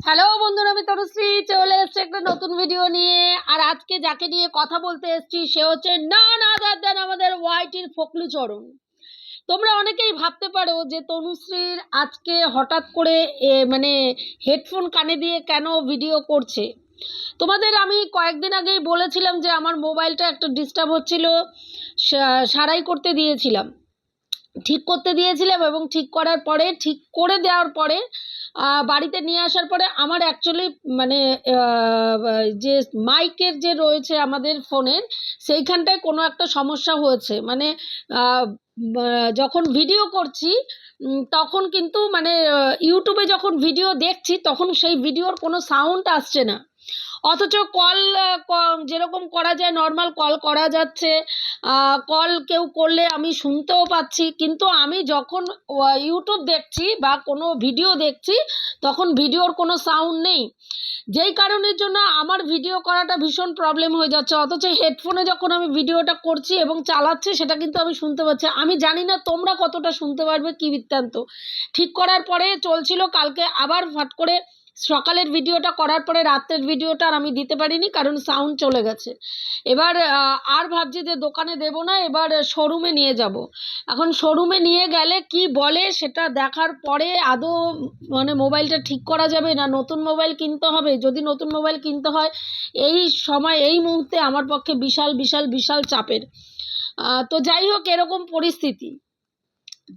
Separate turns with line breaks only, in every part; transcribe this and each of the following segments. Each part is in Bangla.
হ্যালো বন্ধুরা, আমি তনুশ্রী, চলে এসেছি একটা নতুন ভিডিও নিয়ে। আর আজকে যাকে নিয়ে কথা বলতে এসেছি, সে হচ্ছে না না দেন আমাদের ওয়াইটির ফকলু চরণ। তোমরা অনেকেই ভাবতে পারো যে তনুশ্রীর আজকে হঠাৎ করে মানে হেডফোন কানে দিয়ে কেন ভিডিও করছে। তোমাদের আমি কয়েকদিন আগেই বলেছিলাম যে আমার মোবাইলটা একটা ডিস্টার্ব হচ্ছিল সারাই করতে দিয়েছিলাম। ঠিক করতে দিয়েছিলাম এবং ঠিক করার পরে, ঠিক করে দেওয়ার পরে বাড়িতে নিয়ে আসার পরে আমার অ্যাকচুয়ালি মানে যে মাইকের যে রয়েছে আমাদের ফোনের, সেইখানটায় কোনো একটা সমস্যা হয়েছে। মানে যখন ভিডিও করছি তখন কিন্তু মানে ইউটিউবে যখন ভিডিও দেখছি, তখন সেই ভিডিওর কোনো সাউন্ড আসছে না। অথচ কল যেরকম করা যায় নর্মাল কল করা যাচ্ছে। কল কেউ করলে আমি শুনতেও পাচ্ছি, কিন্তু আমি যখন ইউটিউব দেখছি বা কোনো ভিডিও দেখছি, তখন ভিডিওর কোনো সাউন্ড নেই। যেই কারণের জন্য আমার ভিডিও করাটা ভীষণ প্রবলেম হয়ে যাচ্ছে। অথচ হেডফোনে যখন আমি ভিডিওটা করছি এবং চালাচ্ছি, সেটা কিন্তু আমি শুনতে পাচ্ছি। আমি জানি না তোমরা কতটা শুনতে পারবে, কি বৃত্তান্ত। ঠিক করার পরে চলছিল, কালকে আবার ফট করে সকালের ভিডিওটা করার পরে রাত্রের ভিডিওটা আর আমি দিতে পারিনি, কারণ সাউন্ড চলে গেছে। এবার আর ভাবছি যে দোকানে দেবো না, এবার শোরুমে নিয়ে যাব। এখন শোরুমে নিয়ে গেলে কি বলে সেটা দেখার পরে আদৌ মানে মোবাইলটা ঠিক করা যাবে না, নতুন মোবাইল কিনতে হবে? যদি নতুন মোবাইল কিনতে হয়, এই সময়, এই মুহূর্তে আমার পক্ষে বিশাল বিশাল বিশাল চাপের। তো যাই হোক, এরকম পরিস্থিতি।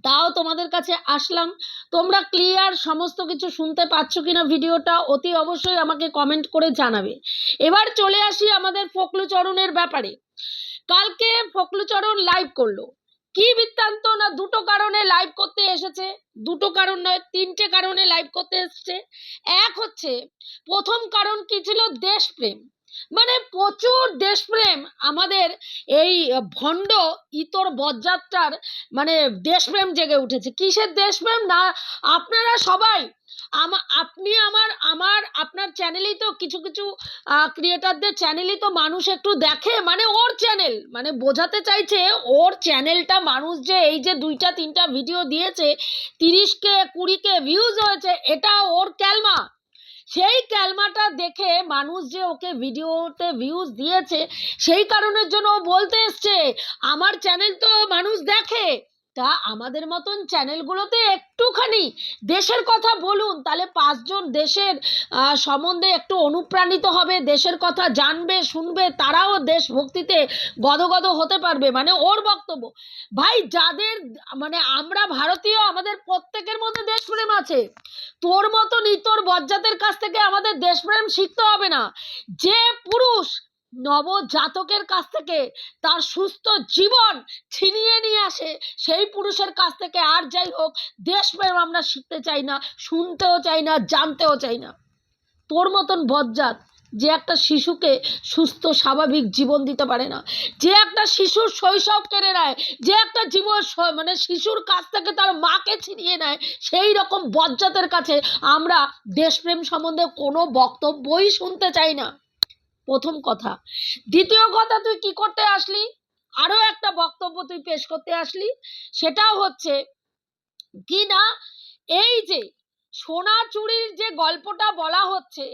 তাও তোমাদের কাছে আসলাম। তোমরা ক্লিয়ার সমস্ত কিছু শুনতে পাচ্ছ কিনা ভিডিওটা, অতি অবশ্যই আমাকে কমেন্ট করে জানাবে। এবার চলে আসি আমাদের ফকলুচরণের ব্যাপারে। কালকে ফকলুচরণ লাইভ করল। কি বৃত্তান্ত না দুটো কারণে লাইভ করতে এসেছে? দুটো কারণ নয়, তিনটে কারণে লাইভ করতে এসেছে। এক হচ্ছে, প্রথম কারণ কি ছিল? দেশপ্রেম। মানে প্রচুর দেশপ্রেম আমাদের এই ভণ্ড ইতর বজ্জাত্রার মানে দেশপ্রেম জেগে উঠেছে। কিসের দেশপ্রেম? না, আপনারা সবাই, আমা- আপনি আমার আমার, আপনার চ্যানেলেই তো কিছু কিছু ক্রিয়েটারদের চ্যানেলই তো মানুষ একটু দেখে মানে ওর চ্যানেল মানে বোঝাতে চাইছে ওর চ্যানেলটা মানুষ যে এই যে দুইটা, তিনটা ভিডিও দিয়েছে তিরিশকে কুড়িকে ভিউজ হয়েছে, এটা ওর ক্যালমা। সেই ক্যালমাটা দেখে মানুষ যে ওকে ভিডিওতে ভিউজ দিয়েছে, সেই কারণের জন্য ও বলতে এসছে, আমার চ্যানেল তো মানুষ দেখে। তা আমাদের মতন চ্যানেলগুলোতে একটুখানি দেশের কথা বলুন, তাহলে পাঁচজন দেশের সম্বন্ধে একটু অনুপ্রাণিত হবে, দেশের কথা জানবে, শুনবে, তারাও দেশভক্তিতে গদগদ হতে পারবে মানে ওর বক্তব্য। ভাই, যাদের মানে আমরা ভারতীয়, আমাদের প্রত্যেকের মধ্যে দেশপ্রেম আছে। তোর মতন ইতর বজ্জাতের কাছ থেকে আমাদের দেশপ্রেম শিখতে হবে না। যে পুরুষ নবজাতকের কাছ থেকে তার সুস্থ জীবন ছিনিয়ে নিয়ে আসে। সেই পুরুষের কাছ থেকে আর যাই হোক, দেশপ্রেম আমরা শিখতে চাই না, শুনতেও চাই না, জানতেও চাই না। তোর মতন বজ্জাত যে একটা শিশুকে সুস্থ, স্বাভাবিক জীবন দিতে পারে না, যে একটা শিশুর শৈশব কেড়ে নেয়, যে একটা জীবন মানে শিশুর কাছ থেকে তার মাকে ছিনিয়ে নেয়, সেই রকম বজ্জাতের কাছে আমরা দেশপ্রেম সম্বন্ধে কোনো বক্তব্যই শুনতে চাই না। প্রথম কথা। দ্বিতীয় কথা, তুই কি করতে আসলি? আরও একটা বক্তব্য তুই পেশ করতে আসলি, সেটাও হচ্ছে কি না এই যে সোনা চুরির যে গল্পটা বলা হচ্ছে,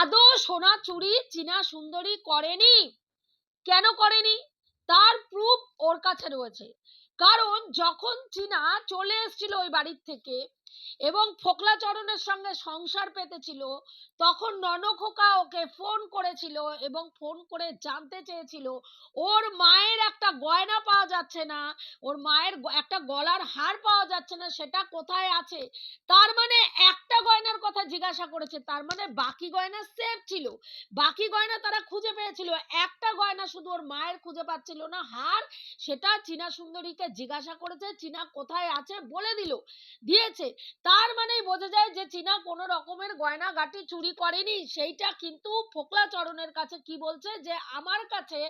আদৌ সোনা চুরি চীনা সুন্দরী করেনি? কেন করেনি? তার প্রুফ ওর কাছে রয়েছে। কারণ যখন চীনা চলে এসেছিল ওই বাড়ির থেকে এবং ফোকলাচরণের সঙ্গে সংসার পেতেছিল, তখন ননখোকা ওকে ফোন করেছিল এবং ফোন করে জানতে চেয়েছিল, ওর মায়ের একটা গয়না পাওয়া যাচ্ছে না, ওর মায়ের একটা গলার হার পাওয়া যাচ্ছে না, সেটা কোথায় আছে? তার মানে একটা গয়নার কথা জিজ্ঞাসা করেছে, তার মানে বাকি গয়না সেফ ছিল। বাকি গয়না তারা খুঁজে পেয়েছিল একটা গয়না শুধু ওর মায়ের খুঁজে পাচ্ছিল না, হার সেটা চীনা সুন্দরীকে জিজ্ঞাসা করেছে, চীনা কোথায় আছে বলে দিল। দিয়েছে। তার মানেই বোঝা যায় যে চীনা কোনো রকমের গয়না গাটি চুরি করেনি। সেইটা কিন্তু ফোকলা চরণের কাছে কি বলছে যে, আমার কাছে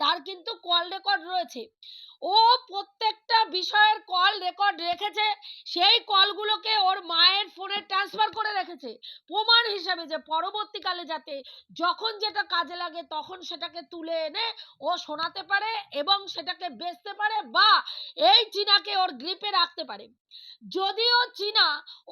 তার কিন্তু কল রেকর্ড রয়েছে। ও প্রত্যেকটা বিষয়ের কল রেকর্ড রেখেছে, সেই কলগুলোকে ওর মায়ের ফোনে ট্রান্সফার করে রেখেছে। প্রমাণ হিসাবে যে পরবর্তীকালে যাতে যখন যেটা কাজে লাগে তখন সেটাকে তুলে এনে ও শোনাতে পারে এবং সেটাকে বেচতে পারে বা এই চীনাকে ওর গ্রিপে রাখতে পারে। যদিও চীনা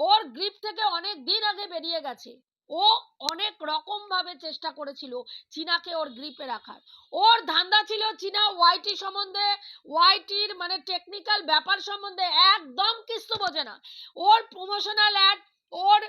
ওর গ্রিপ থেকে অনেক দিন আগে বেরিয়ে গেছে ও অনেক রকম ভাবে চেষ্টা করেছিল চীনাকে ওর গ্রিপে রাখার। ওর ধান্দা ছিল চীনা ওয়াইটি সম্বন্ধে ওয়াইটির মানে টেকনিক্যাল ব্যাপার সম্বন্ধে একদম কিছু বোঝে না। ওর প্রমোশনাল অ্যাড ওর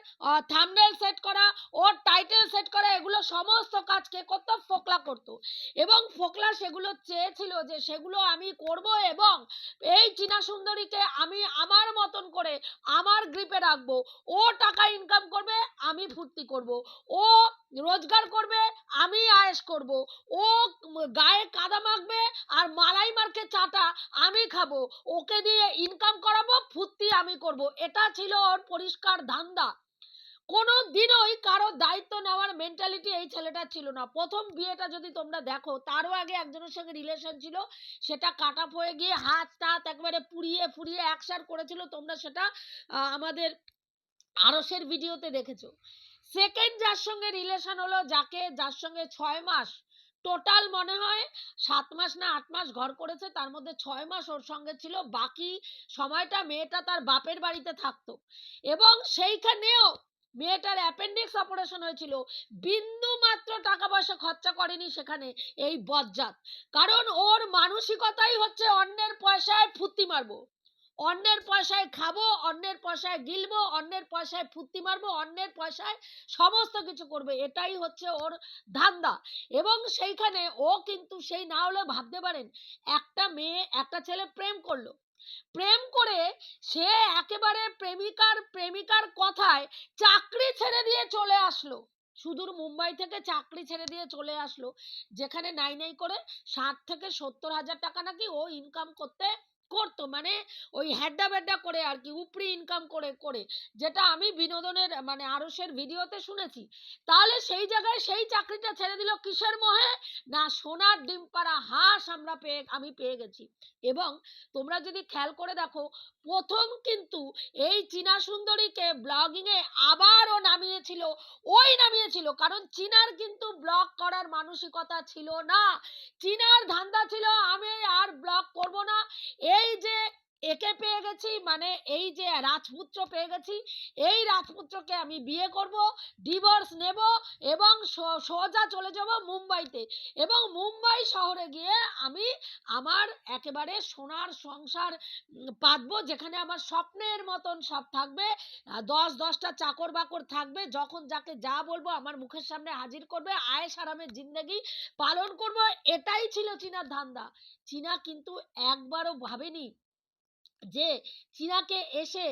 থামনেল সেট করা, ওর টাইটেল সেট করা, এগুলো সমস্ত কাজ কে করতো? ফোকলা করতো। এবং ফোকলা সেগুলো চেয়েছিল যে সেগুলো আমি করব এবং এই চীনা সুন্দরীকে আমি আমার মতন করে আমার গ্রিপে রাখব। ও টাকা ইনকাম করবে, আমি ফুর্তি করব। ও রোজগার করবে, আমি আয়েশ করব। ও গায়ে কাদা মাখবে আর মালাই মার্কে চাটা আমি খাব। ওকে দিয়ে ইনকাম করাবো, ফুর্তি আমি করব। এটা ছিল ওর পরিষ্কার ধান্দা। কোনো দিনই কারও দায়িত্ব নেওয়ার মেন্টালিটি এই ছেলেটা ছিল না। প্রথম বিয়েটা যদি তোমরা দেখো, তারও আগে একজনের সঙ্গে রিলেশন ছিল, সেটা কাটা হয়ে গিয়ে হাত টাত একবারে পুড়িয়ে ফুরিয়ে একসার করেছিল, তোমরা সেটা আমাদের আরসের ভিডিওতে দেখেছ। সেকেন্ড যার সঙ্গে রিলেশন হলো, যাকে, যার সঙ্গে ছয় মাস টোটাল মনে হয় সাত মাস না আট মাস ঘর করেছে, তার মধ্যে ছয় মাস ওর সঙ্গে ছিল, বাকি সময়টা মেয়েটা তার বাপের বাড়িতে থাকতো। এবং সেইখানেও মেয়েটার অ্যাপেন্ডিক্স অপারেশন হয়েছিল, বিন্দু মাত্র টাকা পয়সা খরচা করেনি সেখানে এই বজ্জাত। কারণ ওর মানসিকতাই হচ্ছে অন্যের পয়সায় ফুর্তি মারবো। অন্যের পয়সায় খাব, অন্যের পয়সায় গিলবো, অন্যের পয়সায় ফুর্তি মারবো, অন্যের পয়সায় সমস্ত কিছু করবে। এটাই হচ্ছে ওর ধান্দা। এবং সেইখানে ও কিন্তু সেই না হলে ভাবতে পারেন, একটা মেয়ে, একটা ছেলে প্রেম করল। প্রেম করে সে একেবারে প্রেমিকার প্রেমিকার কথায় চাকরি ছেড়ে দিয়ে চলে আসলো। সুদূর মুম্বাই থেকে চাকরি ছেড়ে দিয়ে চলে আসলো। যেখানে নাই নাই করে ষাট থেকে সত্তর হাজার টাকা নাকি ও ইনকাম করতে করতো মানে ওই হ্যাড্ডা ব্যাড্ডা করে আর কি, উপরি ইনকাম করে করে। যেটা আমি বিনোদনের মানে আরসের ভিডিওতে শুনেছি। তাহলে সেই জায়গায় সেই চাকরিটা ছেড়ে দিল কিসের মোহে? না, সোনার ডিম পাড়া হাঁস আমরা পেয়ে, আমি পেয়ে গেছি। এবং তোমরা যদি খেয়াল করে দেখো, প্রথম কিন্তু এই চীনা সুন্দরীকে ব্লগিং এ আবারও নামিয়েছিল। ওই নামিয়েছিল, কারণ চীনার কিন্তু ব্লগ করার মানসিকতা ছিল না। চীনার ধান্দা ছিল, আমি আর ব্লগ করব না। এই যে একে পেয়ে গেছি মানে এই যে রাজপুত্র পেয়ে গেছি, এই রাজপুত্রকে আমি বিয়ে করব ডিভোর্স নেব এবং সোজা চলে যাব মুম্বাইতে এবং মুম্বাই শহরে গিয়ে আমি আমার একেবারে সোনার সংসার পাতবো, যেখানে আমার স্বপ্নের মতন সব থাকবে দশ দশটা চাকর বাকর থাকবে, যখন যাকে যা বলব আমার মুখের সামনে হাজির করবে আয়েস আরামের জিন্দগি পালন করব, এটাই ছিল চীনার ধান্দা। চীনা কিন্তু একবারও ভাবেনি যে চীনাকে এসে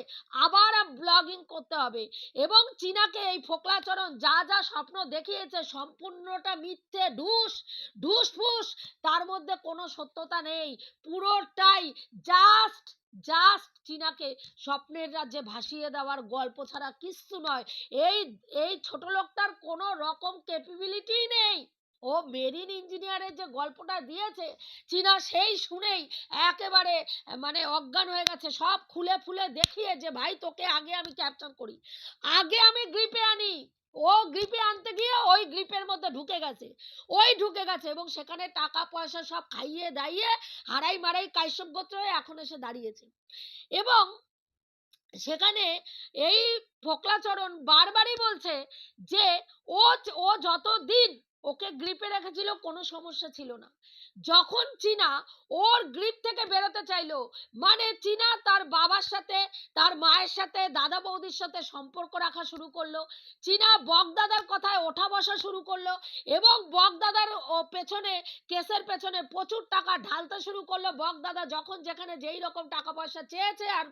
আবার ব্লগিং করতে হবে এবং চীনাকে এই ফোকলাচরণ যা যা স্বপ্ন দেখিয়েছে সম্পূর্ণটা মিথ্যে, ঢুস ঢুস ফুস তার মধ্যে কোনো সত্যতা নেই। পুরোটাই জাস্ট জাস্ট চীনাকে স্বপ্নের রাজ্যে ভাসিয়ে দেওয়ার গল্প ছাড়া কিচ্ছু নয়। এই এই ছোট লোকটার কোনো রকম ক্যাপাবিলিটি নেই। ও মেরিন ইঞ্জিনিয়ারের যে গল্পটা দিয়েছে, চীনা সেই শুনেই একেবারে মানে অজ্ঞান হয়ে গেছে। সব খুলে ফুলে দেখিয়ে যে, ভাই, তোকে আগে আমি ক্যাপচার করি। আগে আমি গ্রিপে আনি। ও গ্রিপে আনতে গিয়ে ওই গ্রিপের মধ্যে ঢুকে গেছে। ওই ঢুকে গেছে এবং সেখানে টাকা, পয়সা সব খাইয়ে দাইয়ে হারাই মারাই কাইসব গোত্র এখন এসে দাঁড়িয়েছে। এবং সেখানে এই ফোকলাচরণ বারবারই বলছে যে, ও ও যতদিন ওকে গ্রিপে রেখেছিল কোনো সমস্যা ছিল না। যখন চীনা ওর গ্রিপ থেকে বেরোতে চাইলো মানে চীনা তার বাবার সাথে, তার মায়ের সাথে, দাদা বৌদির সাথে সম্পর্ক রাখা শুরু করল। চীনা বকদাদার কথায় ওঠা বসা শুরু করল এবং বকদাদার ও পেছনে, কেসের পেছনে প্রচুর টাকা ঢালতে শুরু করল। বকদাদা যখন যেখানে যেই রকম টাকা পয়সা চেয়েছে আর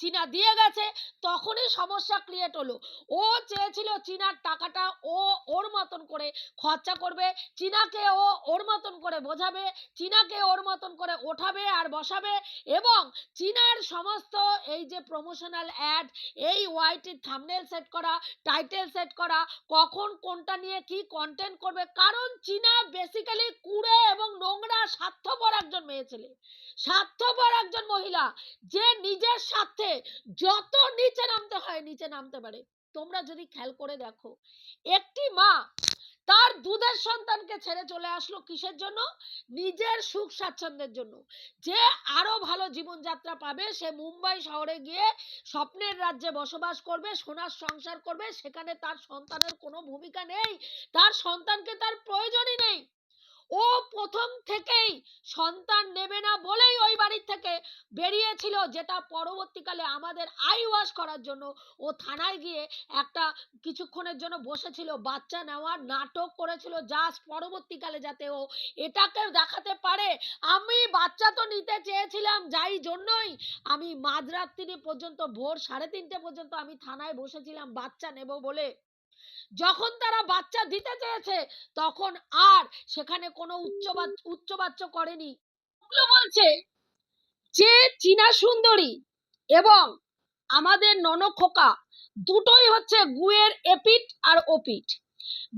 চীনা দিয়ে গেছে, তখনই সমস্যা ক্রিয়েট হলো। ও চেয়েছিল চীনার টাকাটা ও ওর মতন করে খরচা করবে, চীনাকে ও ওর মতন করে বোঝাবে, চীনাকে ওর মতন করে ওঠাবে আর বসাবে এবং চীনার সমস্ত এই যে প্রমোশনাল অ্যাড এই ওয়াইটির থামনেল সেট করা টাইটেল সেট করা, কখন কোনটা নিয়ে কি কন্টেন্ট করবে, কারণ চীনা বেসিক্যালি কুড়ে এবং নোংরা স্বার্থপর একজন মেয়ে ছেলে। স্বার্থপর একজন মহিলা, যে নিজের স্বার্থে যত নিচে নামতে হয়, নিচে নামতে পারে। তোমরা যদি খেয়াল করে দেখো, একটি মা তার দুধের সন্তানকে ছেড়ে চলে আসলো কিসের জন্য? নিজের সুখ স্বাচ্ছন্দ্যের জন্য। যে আরও ভালো জীবনযাত্রা পাবে, সে মুম্বাই শহরে গিয়ে স্বপ্নের রাজ্যে বসবাস করবে, সোনার সংসার করবে, সেখানে তার সন্তানের কোনো ভূমিকা নেই। তার সন্তানকে তার প্রয়োজনই নেই। প্রথম থেকেই সন্তান নেবে না বলেই ওই বাড়ির থেকে বেরিয়েছিল, যেটা পরবর্তীকালে আমাদের আই ওয়াশ করার জন্য। ও থানায় গিয়ে একটা কিছুক্ষণের জন্য বসেছিল, বাচ্চা নেওয়ার নাটক করেছিল, জাস্ট পরবর্তীকালে যাতে ও এটাকে দেখাতে পারে। আমি বাচ্চা তো নিতে চেয়েছিলাম, যাই জন্যই। আমি মাঝরাত্রি পর্যন্ত, ভোর সাড়ে তিনটে পর্যন্ত আমি থানায় বসেছিলাম, বাচ্চা নেব বলে। যখন তারা বাচ্চা দিতে চেয়েছে, তখন আর সেখানে কোনো উচ্চ বাচ- উচ্চ বাচ্চা করেনি বলছে যে, চীনা সুন্দরী এবং আমাদের ননখোকা দুটোই হচ্ছে গুয়ের এপিট আর ওপিট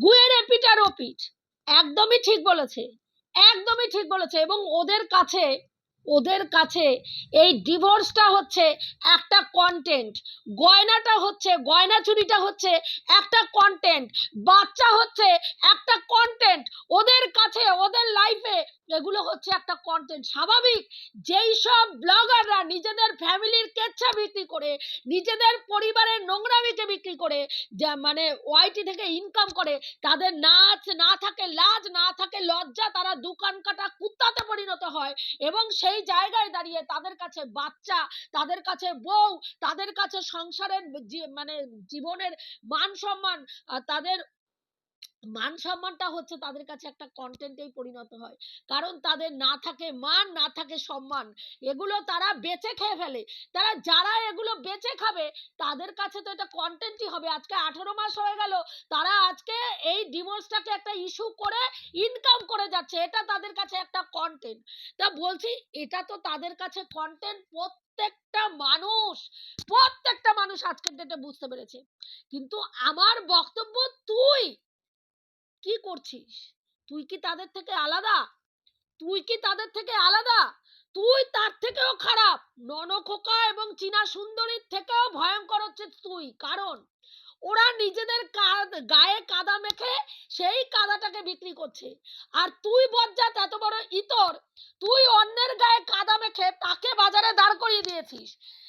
গুয়ের এপিট আর ওপিট একদমই ঠিক বলেছে। একদমই ঠিক বলেছে এবং ওদের কাছে ওদের কাছে এই ডিভোর্সটা হচ্ছে একটা কন্টেন্ট গয়নাটা হচ্ছে, গয়না চুরিটা হচ্ছে একটা কন্টেন্ট বাচ্চা হচ্ছে একটা কন্টেন্ট ওদের কাছে, ওদের লাইফে এগুলো হচ্ছে একটা কন্টেন্ট স্বাভাবিক, যেই সব ব্লগাররা নিজেদের ফ্যামিলির কেচ্ছা বিক্রি করে, নিজেদের পরিবারের নোংরামিকে বিক্রি করে, যা মানে ওয়াইটি থেকে ইনকাম করে, তাদের নাচ না থাকে লাজ, না থাকে লজ্জা, তারা দোকান কাটা কুত্তাতে পরিণত হয় এবং সেই জায়গায় দাঁড়িয়ে তাদের কাছে বাচ্চা, তাদের কাছে বউ, তাদের কাছে সংসারের মানে জীবনের মান সম্মান তাদের মান সম্মানটা হচ্ছে তাদের কাছে একটা কন্টেন্টেই পরিণত হয়। কারণ তাদের না থাকে মান, না থাকে সম্মান, এগুলো তারা বেচে খেয়ে ফেলে। তারা যারা এগুলো বেচে খাবে, তাদের কাছে তো এটা কন্টেন্টই হবে। আজকে আঠেরো মাস হয়ে গেল, তারা আজকে এই ডিভোর্সটাকে একটা ইস্যু করে ইনকাম করে যাচ্ছে। এটা তাদের কাছে একটা কন্টেন্ট তা বলছি, এটা তো তাদের কাছে কন্টেন্ট প্রত্যেকটা মানুষ প্রত্যেকটা মানুষ আজকের ডেটে বুঝতে পেরেছে। কিন্তু আমার বক্তব্য তুই কি করছিস? তুই কি তাদের থেকে আলাদা? তুই কি তাদের থেকে আলাদা? তুই তার থেকেও খারাপ। ননখোকা এবং চীনা সুন্দরীর থেকেও ভয়ঙ্কর হচ্ছে তুই। কারণ ওরা নিজেদের গায়ে কাদা মেখে সেই কাদাটাকে বিক্রি করছে। আর তুই বজ্জাত এত বড় ইতর, তুই অন্যের গায়ে কাদা মেখে তাকে বাজারে দাঁড় করিয়ে দিয়েছিস।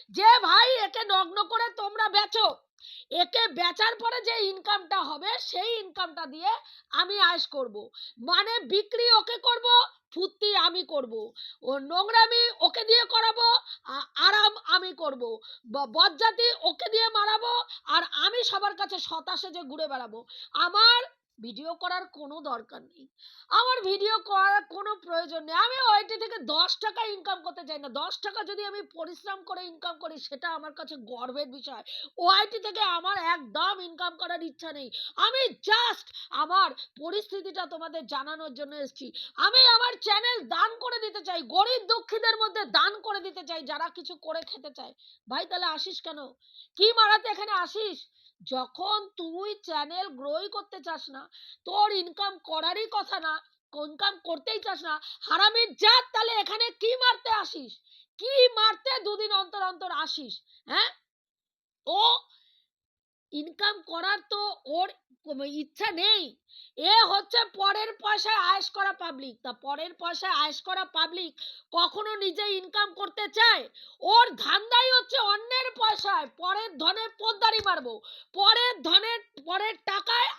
যে ভাই একে নগ্ন করে তোমরা বেচো, একে বেচার পরে যে ইনকামটা হবে সেই ইনকামটা দিয়ে আমি আয়েশ করব। মানে বিক্রি ওকে করব ফুর্তি আমি করব। ও নোংরামি ওকে দিয়ে করাবো আরাম আমি করব। বজ্জাতি ওকে দিয়ে মারাবো, আর আমি সবার কাছে সতাশে যে ঘুরে বেড়াবো। আমার ভিডিও করার কোনো দরকার নেই। আমার ভিডিও করার কোনো প্রয়োজন নেই। আমি ওইটি থেকে দশ টাকা ইনকাম করতে চাই না। দশ টাকা যদি আমি পরিশ্রম করে ইনকাম করি, সেটা আমার কাছে গর্বের বিষয়। ওআইটি থেকে আমার একদম ইনকাম করার ইচ্ছা নেই। আমি জাস্ট আমার পরিস্থিতিটা তোমাদের জানানোর জন্য এসেছি। আমি আমার চ্যানেল দান করে দিতে চাই। গরিব দুঃখীদের মধ্যে দান করে দিতে চাই যারা কিছু করে খেতে চায়। ভাই, তাহলে আসিস কেন? কি মারাতে এখানে আসিস? যখন তুই চ্যানেল গ্রোই করতে চাস না, তোর ইনকাম করারই কথা না ইনকাম করতেই চাস না হারামির জাত, তাহলে এখানে কি মারতে আসিস? কি মারতে দুদিন অন্তর অন্তর আসিস? হ্যাঁ? ও ইনকাম করার তো ওর ইচ্ছা নেই। এ হচ্ছে পরের পয়সায় আয়েশ করা পাবলিক তা পরের পয়সায় আয়েশ করা পাবলিক কখনো নিজে ইনকাম করতে চায়? ওর ধান্দাই হচ্ছে অন্যের পরের ধনে মারবো। পরের পরের টাকায়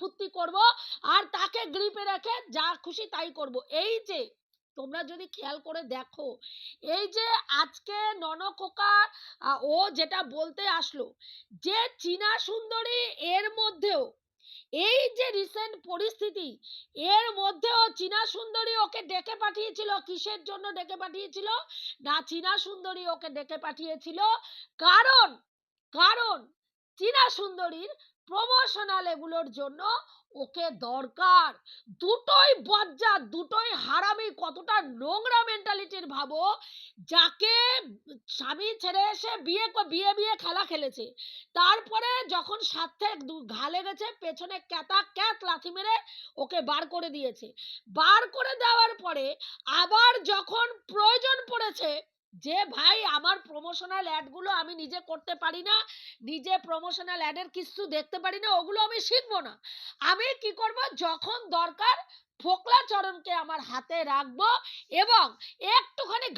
ফুর্তি করব আর তাকে গ্রিপে রেখে যা খুশি তাই করব। এই যে তোমরা যদি খেয়াল করে দেখো এই যে আজকে ননখোকা আহ, ও যেটা বলতে আসলো যে চীনা সুন্দরী এর মধ্যেও এই যে রিসেন্ট পরিস্থিতি, এর মধ্যেও চীনা সুন্দরী ওকে ডেকে পাঠিয়েছিল, কিসের জন্য ডেকে পাঠিয়েছিল? না, চীনা সুন্দরী ওকে ডেকে পাঠিয়েছিল কারণ কারণ চীনা সুন্দরীর প্রমোশনাল এগুলোর জন্য ওকে দরকার। দুটোই বজ্জা দুটোই হারামি। কতটা নোংরা মেন্টালিটির ভাবো। যাকে স্বামী ছেড়ে এসে বিয়ে বিয়ে বিয়ে খেলা খেলেছে। তারপরে যখন সাথে ঘা লেগেছে, পেছনে ক্যাতা, ক্যাত লাথি মেরে ওকে বার করে দিয়েছে। বার করে দেওয়ার পরে আবার যখন প্রয়োজন পড়েছে যে ভাই আমার প্রমোশনাল অ্যাডগুলো আমি নিজে করতে পারি না, নিজে প্রমোশনাল অ্যাডের কিছু দেখতে পারি না, ওগুলো আমি শিখব না। আমি কি করব? যখন দরকার চরণকে আমার হাতে রাখব এবং একটুখানি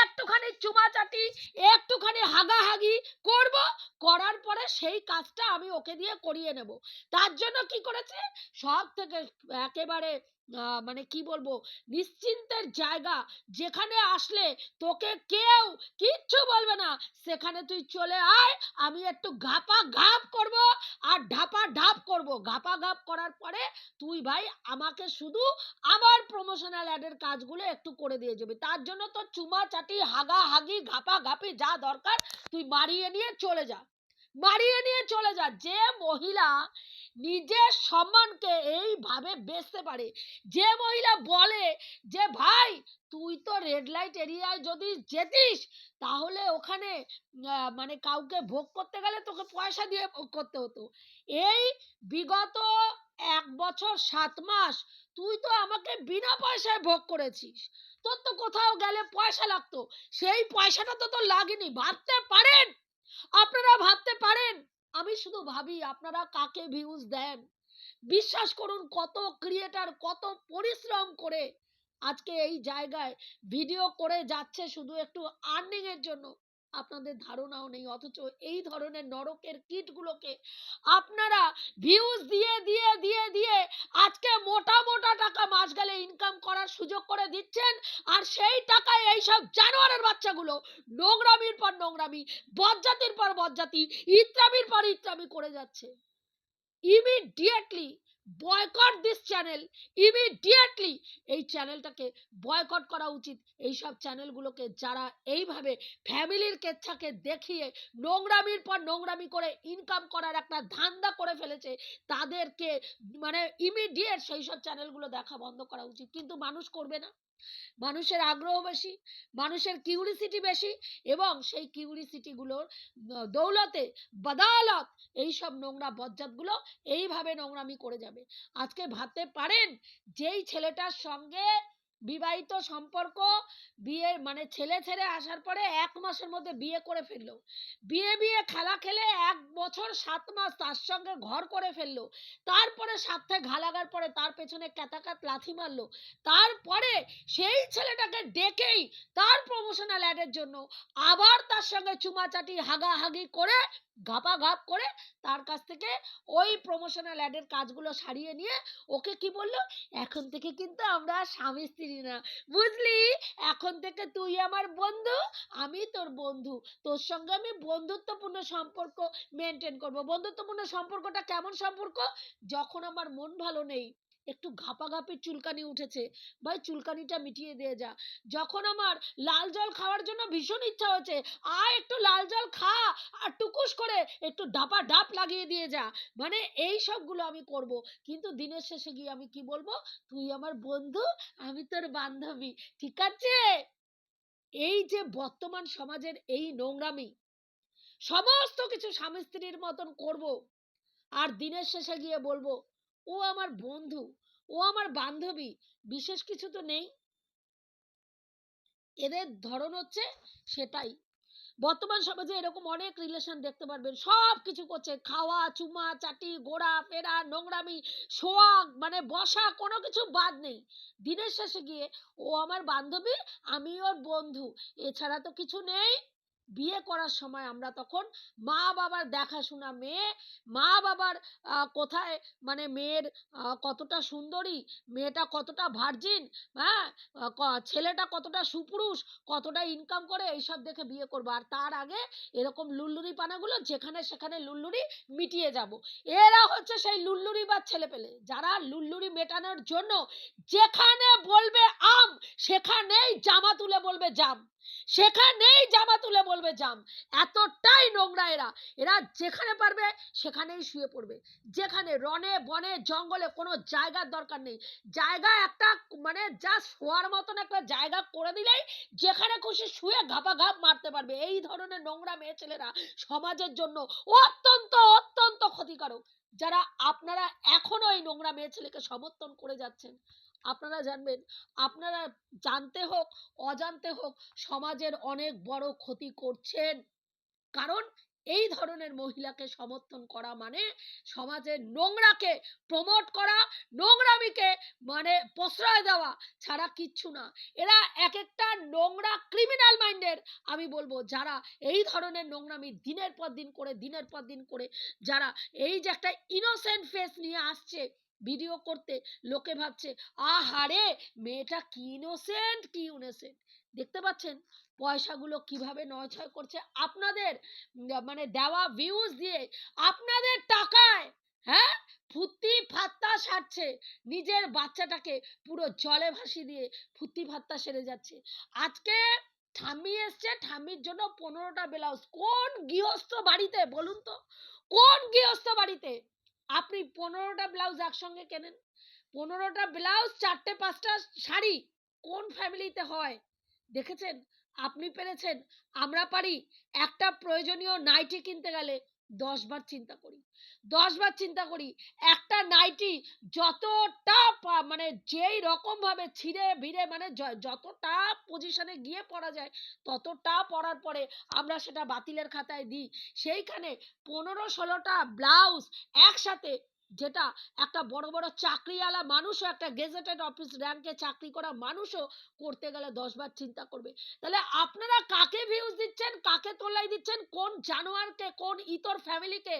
একটুখানি চুমাচাটি, একটুখানি হাগাহাগি করব, করার পরে সেই কাজটা আমি ওকে দিয়ে করিয়ে নেব। তার জন্য কি করেছে? সব থেকে একেবারে মানে কি বলব, নিশ্চিন্তের জায়গা। যেখানে আসলে তোকে কেউ কিচ্ছু বলবে না। সেখানে তুই চলে আয়, আমি একটু ঘাপা ঘাপ করব আর ঢাপা ঢাপ করব। ঘাপা ঘাপ করার পরে তুই ভাই আমাকে শুধু আমার প্রমোশনাল অ্যাডের কাজগুলো একটু করে দিয়ে যাবে। তার জন্য তো চুমা চাটি হাগা হাগি ঘাপা ঘাপি যা দরকার, তুই মারিয়ে নিয়ে চলে যা। মারিয়ে নিয়ে চলে যা। যে মহিলা নিজের সম্মানকে এইভাবে বেচতে পারে, যে মহিলা বলে যে, ভাই, তুই তো রেড লাইট এরিয়ায় যদি যেতিস, তাহলে ওখানে মানে কাউকে ভোগ করতে গেলে তোকে পয়সা দিয়ে করতে হতো। এই বিগত এক বছর সাত মাস তুই তো আমাকে বিনা পয়সায় ভোগ করেছিস। তোর তো কোথাও গেলে পয়সা লাগতো। সেই পয়সাটা তো তোর লাগেনি। ভাবতে পারেন? আপনারা ভাবতে পারেন? আমি শুধু ভাবি, আপনারা কাকে ভিউজ দেন? বিশ্বাস করুন, কত ক্রিয়েটার কত পরিশ্রম করে আজকে এই জায়গায় ভিডিও করে যাচ্ছে শুধু একটু আর্নিং এর জন্য। আপনাদের ধারণাও নেই, অথচ এই ধরনের নরকের কিটগুলোকে আপনারা ভিউজ দিয়ে দিয়ে দিয়ে দিয়ে আজকে মোটা মোটা টাকা মাস গেলে ইনকাম করার সুযোগ করে দিচ্ছেন, আর সেই টাকায় এইসব জানোয়ারের বাচ্চাগুলো নোংরামির পর নোংরামি, বজ্জাতির পর বজ্জাতি, ইত্রামির পর ইত্রামি করে যাচ্ছে। Immediately boycott this channel immediately এই চ্যানেলটাকে বয়কট করা উচিত। এই সব চ্যানেলগুলোকে যারা এইভাবে ফ্যামিলির কেচ্ছাকে দেখিয়ে নোংরামির পর নোংরামি করে ইনকাম করার একটা ধান্দা করে ফেলেছে, তাদেরকে মানে ইমিডিয়েট সেই সব চ্যানেলগুলো দেখা বন্ধ করা উচিত। কিন্তু মানুষ করবে না। মানুষের আগ্রহ বেশি, মানুষের কিউরিসিটি বেশি এবং সেই কিউরিসিটিগুলোর দৌলতে বদালত এইসব নোংরা বজ্জাতগুলো এইভাবে নোংরামি করে যাবে। আজকে ভাবতে পারেন, যেই ছেলেটার সঙ্গে বিবাহিত সম্পর্ক বিয়ে মানে ছেলে ছেড়ে আসার পরে এক মাসের মধ্যে বিয়ে করে ফেলল। বিয়ে বিয়ে খেলা খেলে এক বছর সাত মাস তার সঙ্গে ঘর করে ফেলল। তারপরে সাথে ঘা লাগার পরে তার পেছনে ক্যাতাকাত লাথি মারলো। তারপরে সেই ছেলেটাকে ডেকেই তার প্রমোশনাল অ্যাডের জন্য আবার তার সঙ্গে চুমাচাটি হাগাহাগি করে ঘাপা ঘাপ করে তার কাছ থেকে ওই প্রমোশনাল অ্যাডের কাজগুলো সারিয়ে নিয়ে ওকে কি বলল? এখন থেকে কিন্তু আমরা স্বামী স্ত্রী না। বুঝলি? এখন থেকে তুই আমার বন্ধু, আমি তোর বন্ধু। তোর সঙ্গে আমি বন্ধুত্বপূর্ণ সম্পর্ক মেনটেন করব। বন্ধুত্বপূর্ণ সম্পর্কটা কেমন সম্পর্ক? যখন আমার মন ভালো নেই একটু ঘাপাঘাপি চুলকানি উঠেছে। ভাই, চুলকানিটা মিটিয়ে দিয়ে যা। যখন আমার লাল জল খাওয়ার জন্য ভীষণ ইচ্ছা হচ্ছে আয় একটু লাল জল খা, আর টুকুস করে একটু ডাপা ডাপ লাগিয়ে দিয়ে যা। মানে এই সবগুলো আমি করব। কিন্তু দিনের শেষে গিয়ে আমি কি বলব? তুই আমার বন্ধু, আমি তোর বান্ধবী, ঠিক আছে? এই যে বর্তমান সমাজের এই নোংরামি, সমস্ত কিছু স্বামী স্ত্রীর মতন করব। আর দিনের শেষে গিয়ে বলব, ও আমার বন্ধু। ও আমার বান্ধবী, বিশেষ কিছু তো নেই। এদের ধরন হচ্ছে সেটাই। বর্তমান সমাজে এরকম অনেক রিলেশন দেখতে পারবেন। সব কিছু করছে। খাওয়া, চুমা, চাটি গোড়া ফেরা, নোংরামি শোয়া মানে বসা কোনো কিছু বাদ নেই। দিনের শেষে গিয়ে, ও আমার বান্ধবী আমি ওর বন্ধু। এছাড়া তো কিছু নেই। বিয়ে করার সময় আমরা তখন মা বাবার দেখাশোনা মেয়ে, মা বাবার কোথায় মানে মেয়ের কতটা সুন্দরী, মেয়েটা কতটা ভার্জিন হ্যাঁ? ছেলেটা কতটা সুপুরুষ, কতটা ইনকাম করে, এইসব দেখে বিয়ে করব। আর তার আগে এরকম লুল্লুরি পানাগুলো যেখানে সেখানে লুল্লুরি মিটিয়ে যাব। এরা হচ্ছে সেই লুল্লুরি বা ছেলে পেলে যারা লুল্লুরি মেটানোর জন্য যেখানে বলবে আম, সেখানেই জামা তুলে বলবে জাম। সেখানেই জামা তুলে বলবে জাম। এতটাই নোংরা এরা। এরা যেখানে পারবে সেখানেই শুয়ে পড়বে। যেখানে রনে বনে, জঙ্গলে কোনো জায়গার দরকার নেই। জায়গা একটা মানে যা শোয়ার মতন একটা জায়গা করে দিলেই যেখানে খুশি শুয়ে ঘাপা ঘাপ মারতে পারবে। এই ধরনের নোংরা মেয়ে ছেলেরা সমাজের জন্য অত্যন্ত অত্যন্ত ক্ষতিকারক। যারা আপনারা এখনও এই নোংরা মেয়ে ছেলেকে সমর্থন করে যাচ্ছেন আপনারা জানবেন, আপনারা জানতে হোক, অজান্তে হোক, সমাজের অনেক বড় ক্ষতি করছেন। কারণ এই ধরনের মহিলাকে সমর্থন করা মানে সমাজের নোংরাকে প্রমোট করা, নোংরামিকে মানে প্রশ্রয় দেওয়া ছাড়া কিচ্ছু না। এরা এক একটা নোংরা ক্রিমিনাল মাইন্ডের আমি বলব, যারা এই ধরনের নোংরামি দিনের পর দিন করে, দিনের পর দিন করে, যারা এই যে একটা ইনোসেন্ট ফেস নিয়ে আসছে ভিডিও করতে। লোকে ভাবছে, আহারে, মেয়েটা কি ইনোসেন্ট কি ইনোসেন্ট দেখতে পাচ্ছেন পয়সাগুলো কীভাবে নয়ছয় করছে। আপনাদের মানে দেওয়া ভিউজ দিয়ে আপনাদের টাকায় হ্যাঁ? ফুর্তি ফাত্তা সারছে। নিজের বাচ্চাটাকে পুরো জলে ভাসিয়ে দিয়ে ফুর্তি ফাত্তা সেরে যাচ্ছে। আজকে ঠাম্মি এসছে। ঠাম্মির জন্য পনেরোটা ব্লাউজ। কোন গৃহস্থ বাড়িতে, বলুন তো? কোন গৃহস্থ বাড়িতে? আপনি পনেরোটা ব্লাউজ একসঙ্গে কেনেন? পনেরোটা ব্লাউজ চারটে, পাঁচটা শাড়ি কোন ফ্যামিলিতে হয়? দেখেছেন? আপনি পেরেছেন। আমরা পারি। একটা প্রয়োজনীয় নাইটি কিনতে গেলে দশ বার চিন্তা করি। দশ বার চিন্তা করি, একটা নাইটি যতটা মানে যেই রকম ভাবে ছিঁড়ে ভিড়ে মানে যতটা পজিশনে গিয়ে পড়া যায়, ততটা পড়ার পরে আমরা সেটা বাতিলের খাতায় দিই। সেইখানে পনেরো, ষোলোটা ব্লাউজ একসাথে যেটা একটা বড় বড় চাকরিওয়ালা মানুষও একটা গেজেটেড অফিস র্যাঙ্কে চাকরি করা মানুষও করতে গেলে দশবার চিন্তা করবে। তাহলে আপনারা কাকে ভিউজ দিচ্ছেন, কাকে তোলাই দিচ্ছেন, কোন জানোয়ারকে, কোন ইতর ফ্যামিলিকে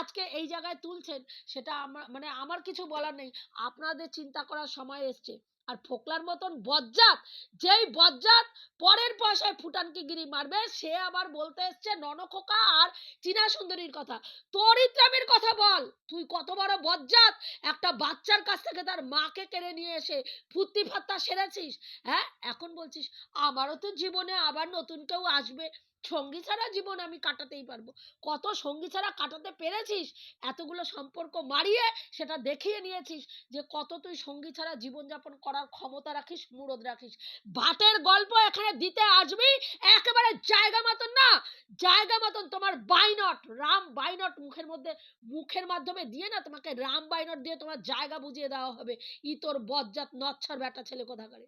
আজকে এই জায়গায় তুলছেন, সেটা আমার মানে আমার কিছু বলার নেই। আপনাদের চিন্তা করার সময় এসছে। আর ফোকলার মতন বজ্জাত, যেই বজ্জাত পরের পয়সায় ফুটানকি গিরি মারবে, সে আবার বলতে এসছে ননখোকা আর চীনা সুন্দরীর কথা। তোর ইত্রামের কথা বল। তুই কত বড় বজ্জাত। একটা বাচ্চার কাছ থেকে তার মাকে কেড়ে নিয়ে এসে ফুর্তি ফাত্তা সেরেছিস হ্যাঁ? এখন বলছিস, আমারও তো জীবনে আবার নতুন কেউ আসবে। সঙ্গী ছাড়া জীবন আমি কাটাতেই পারব। কত সঙ্গী ছাড়া কাটাতে পেরেছিস? এতগুলো সম্পর্ক মারিয়ে সেটা দেখিয়ে নিয়েছিস যে কত তুই সঙ্গী ছাড়া জীবনযাপন করার ক্ষমতা রাখিস, মুরদ রাখিস। ভাটের গল্প এখানে দিতে আসবি, একেবারে জায়গা মতন না, জায়গা মতন তোমার বাইনট রাম বাইনট মুখের মধ্যে, মুখের মাধ্যমে দিয়ে না তোমাকে রাম বাইনট দিয়ে তোমার জায়গা বুঝিয়ে দেওয়া হবে। ই তোর বজ্জাত নচ্ছার বেটা ছেলে কোথাকারে?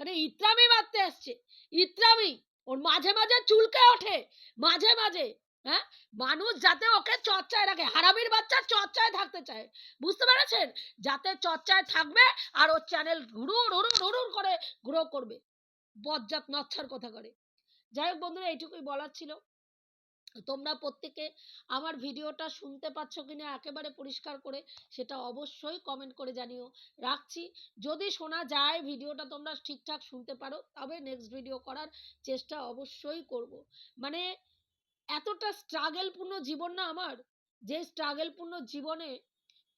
কারণ ইত্রামি মারতে আসছে ইত্রামি ওর মাঝে মাঝে চুলকে ওঠে, মাঝে মাঝে হ্যাঁ? মানুষ যাতে ওকে চর্চায় রাখে, হারামির বাচ্চা চর্চায় থাকতে চায়, বুঝতে পেরেছেন? যাতে চর্চায় থাকবে আর ওর চ্যানেল হুড়ুর হুড়ুর হুড়ুর করে গ্রো করবে। বজ্জাত নচ্ছার কথা করে। যাই হোক বন্ধুরা, এইটুকুই বলার ছিল। তোমরা প্রত্যেকে আমার ভিডিওটা শুনতে পাচ্ছ কিনা একেবারে পরিষ্কার করে সেটা অবশ্যই কমেন্ট করে জানিও। রাখছি। যদি শোনা যায় ভিডিওটা তোমরা ঠিকঠাক শুনতে পারো, তবে নেক্সট ভিডিও করার চেষ্টা অবশ্যই করব। মানে এতটা স্ট্রাগেলপূর্ণ জীবন না আমার, যে স্ট্রাগেলপূর্ণ জীবনে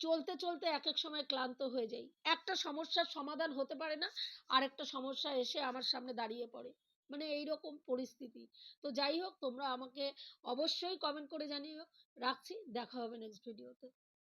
চলতে চলতে এক এক সময় ক্লান্ত হয়ে যাই। একটা সমস্যার সমাধান হতে পারে না আর একটা সমস্যা এসে আমার সামনে দাঁড়িয়ে পড়ে। মানে এইরকম পরিস্থিতি। তো যাই হোক, তোমরা আমাকে অবশ্যই কমেন্ট করে জানিও। রাখছি, দেখা হবে নেক্সট ভিডিওতে